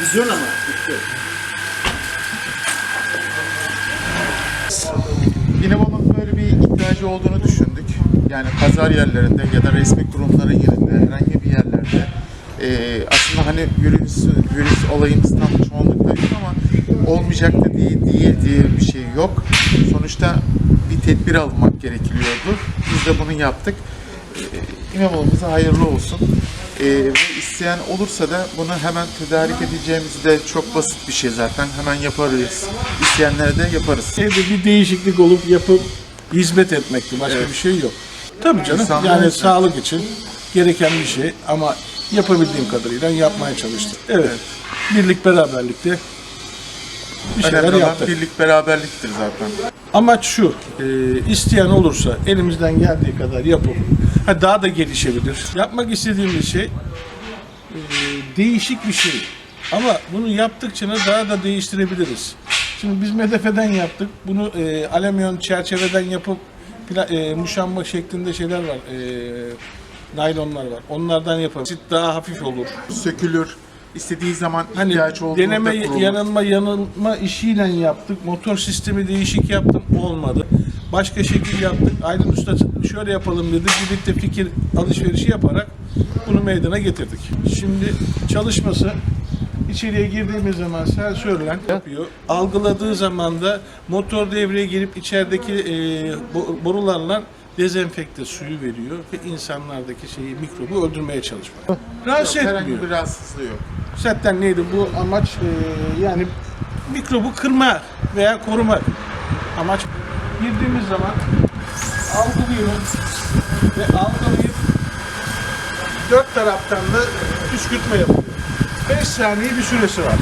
Gidiyorsun ama. Gitti. İnebolu'nun böyle bir ihtiyacı olduğunu düşündük. Yani pazar yerlerinde ya da resmi kurumların yerinde, herhangi bir yerlerde eee, aslında hani virüs, virüs olayımızdan çoğunlukla yok ama olmayacak da diye, diye, diye bir şey yok. Sonuçta bir tedbir almak gerekiyordu. Biz de bunu yaptık. Eee İmamoğlu'muza hayırlı olsun. Eee, ve isteyen olursa da bunu hemen tedarik edeceğimiz de çok basit bir şey zaten. Hemen yaparız. İsteyenlere de yaparız. Evde bir değişiklik olup yapıp hizmet etmekti. Başka Evet. bir şey yok. Tabii canım. İnsanlar yani için. sağlık için gereken bir şey ama yapabildiğim kadarıyla yapmaya çalıştım. Evet. Birlik beraberlikte bir şeyler Önemli yaptık. birlik beraberliktir zaten. Amaç şu, e, isteyen olursa elimizden geldiği kadar yapıp daha da gelişebilir. Yapmak istediğimiz şey e, değişik bir şey. Ama bunu yaptıkça daha da değiştirebiliriz. Şimdi biz medefeden yaptık. Bunu e, alüminyum çerçeveden yapıp e, muşamba şeklinde şeyler var. E, naylonlar var. Onlardan yapalım. Daha hafif olur. Sökülür. İstediği zaman Hani ihtiyaç olduğunda deneme kurulur. yanılma yanılma işiyle yaptık. Motor sistemi değişik yaptım olmadı. Başka şekil yaptık. Aydın Usta şöyle yapalım dedi. Birlikte fikir alışverişi yaparak bunu meydana getirdik. Şimdi çalışması içeriye girdiğimiz zaman sensörle yapıyor. Algıladığı zaman da motor devreye girip içerideki e, bo- borularla dezenfekte suyu veriyor ve insanlardaki şeyi mikrobu öldürmeye çalışmak. Rahatsız etmiyor. Herhangi bir rahatsızlığı yok. Zaten neydi bu amaç e, yani mikrobu kırma veya korumak. Amaç girdiğimiz zaman algılıyor ve algılayıp dört taraftan da püskürtme yapıyor. 5 saniye bir süresi var.